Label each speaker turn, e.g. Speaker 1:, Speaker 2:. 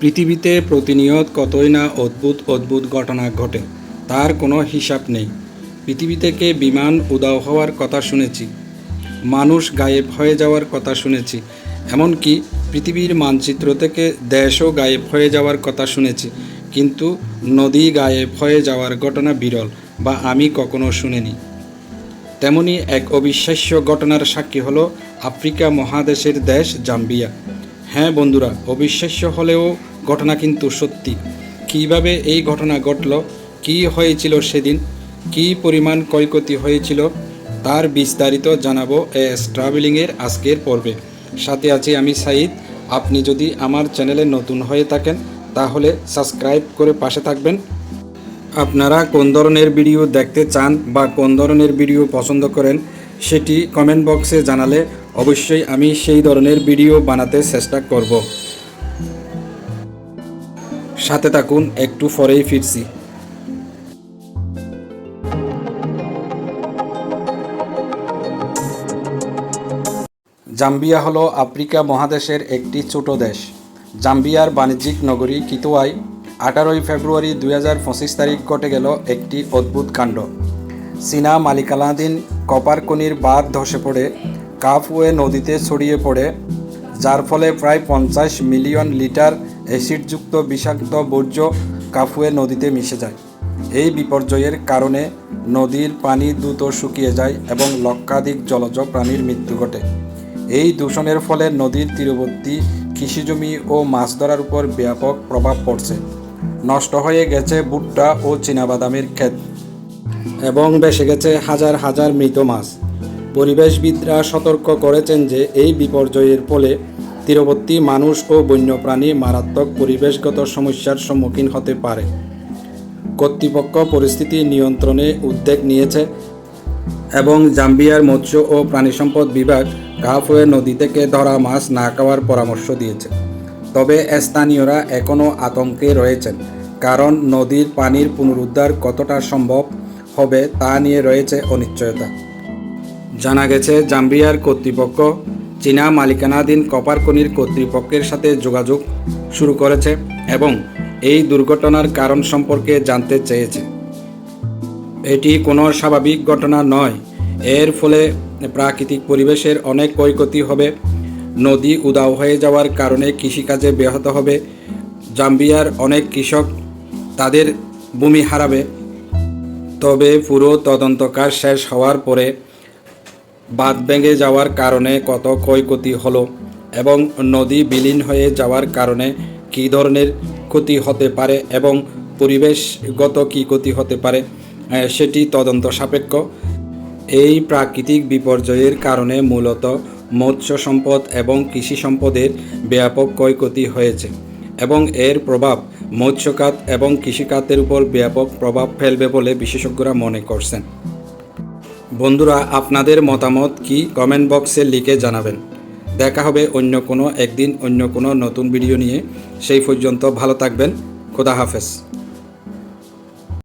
Speaker 1: পৃথিবীতে প্রতিনিয়ত কতই না অদ্ভুত অদ্ভুত ঘটনা ঘটে, তার কোনো হিসাব নেই। পৃথিবী থেকে বিমান উদাও হওয়ার কথা শুনেছি, মানুষ গায়েব হয়ে যাওয়ার কথা শুনেছি, এমনকি পৃথিবীর মানচিত্র থেকে দেশও গায়েব হয়ে যাওয়ার কথা শুনেছি, কিন্তু নদী গায়েব হয়ে যাওয়ার ঘটনা বিরল বা আমি কখনো শুনিনি। তেমনি এক অবিশ্বাস্য ঘটনার সাক্ষী হলো আফ্রিকা মহাদেশের দেশ জাম্বিয়া। হ্যাঁ বন্ধুরা, অবিশ্বাস্য হলেও ঘটনা কিন্তু সত্যি। কীভাবে এই ঘটনা ঘটল, কি হয়েছিল সেদিন, কি পরিমাণ ক্ষয়ক্ষতি হয়েছিল, তার বিস্তারিত জানাব এস ট্রাভেলিংয়ের আজকের পর্বে। সাথে আছি আমি সাইদ। আপনি যদি আমার চ্যানেলে নতুন হয়ে থাকেন, তাহলে সাবস্ক্রাইব করে পাশে থাকবেন। আপনারা কোন ধরনের ভিডিও দেখতে চান বা কোন ধরনের ভিডিও পছন্দ করেন, সেটি কমেন্ট বক্সে জানালে অবশ্যই আমি সেই ধরনের ভিডিও বানাতে চেষ্টা করব। সাথে থাকুন, একটু পরেই ফিরছি। জাম্বিয়া হলো আফ্রিকা মহাদেশের একটি ছোট দেশ। জাম্বিয়ার বাণিজ্যিক নগরী কিতোয়াই আঠারোই ফেব্রুয়ারি দুই হাজার পঁচিশ তারিখ ঘটে গেল একটি অদ্ভুত কাণ্ড। চীনা মালিকানাধীন কপারকনির বাঁধ ধসে পড়ে, কাফওয়ে নদীতে ছড়িয়ে পড়ে, যার ফলে প্রায় পঞ্চাশ মিলিয়ন লিটার অ্যাসিডযুক্ত বিষাক্ত বর্জ্য কাফুয়ে নদীতে মিশে যায়। এই বিপর্যয়ের কারণে নদীর পানি দ্রুত শুকিয়ে যায় এবং লক্ষাধিক জলজ প্রাণীর মৃত্যু ঘটে। এই দূষণের ফলে নদীর তীরবর্তী কৃষিজমি ও মাছ ধরার উপর ব্যাপক প্রভাব পড়ছে। নষ্ট হয়ে গেছে ভুট্টা ও চীনাবাদামের ক্ষেত এবং বেসে গেছে হাজার হাজার মৃত মাছ। পরিবেশবিদরা সতর্ক করেছেন যে এই বিপর্যয়ের ফলে তীরবর্তী মানুষ ও বন্যপ্রাণী মারাত্মক পরিবেশগত সমস্যার সম্মুখীন হতে পারে। কর্তৃপক্ষ পরিস্থিতি নিয়ন্ত্রণে উদ্যোগ নিয়েছে এবং জাম্বিয়ার মৎস্য ও প্রাণী সম্পদ বিভাগ কাফওয়ে নদী থেকে ধরা মাছ না খাওয়ার পরামর্শ দিয়েছে। তবে স্থানীয়রা এখনও আতঙ্কে রয়েছেন, কারণ নদীর পানির পুনরুদ্ধার কতটা সম্ভব হবে তা নিয়ে রয়েছে অনিশ্চয়তা। জানা গেছে, জাম্বিয়ার কর্তৃপক্ষ চীনা মালিকানাধীন কপার খনির কর্তৃপক্ষের সাথে যোগাযোগ শুরু করেছে এবং এই দুর্ঘটনার কারণ সম্পর্কে জানতে চেয়েছে। এটি কোনো স্বাভাবিক ঘটনা নয়। এর ফলে প্রাকৃতিক পরিবেশের অনেক ক্ষয়ক্ষতি হবে। নদী উদাও হয়ে যাওয়ার কারণে কৃষিকাজে ব্যাহত হবে। জাম্বিয়ার অনেক কৃষক তাদের ভূমি হারাবে। তবে পুরো তদন্ত কাজ শেষ হওয়ার পরে বাঁধ ভেঙে যাওয়ার কারণে কত ক্ষয়ক্ষতি হলো এবং নদী বিলীন হয়ে যাওয়ার কারণে কী ধরনের ক্ষতি হতে পারে এবং পরিবেশগত কী ক্ষতি হতে পারে সেটি তদন্ত সাপেক্ষ। এই প্রাকৃতিক বিপর্যয়ের কারণে মূলত মৎস্য সম্পদ এবং কৃষি সম্পদের ব্যাপক ক্ষয়ক্ষতি হয়েছে এবং এর প্রভাব মৎস্যখাত এবং কৃষিখাতের উপর ব্যাপক প্রভাব ফেলবে বলে বিশেষজ্ঞরা মনে করছেন। বন্ধুরা, আপনাদের মতামত কি কমেন্ট বক্সে লিখে জানাবেন। দেখা হবে অন্য কোনো একদিন অন্য কোনো নতুন ভিডিও নিয়ে। সেই পর্যন্ত ভালো থাকবেন। খোদা হাফেজ।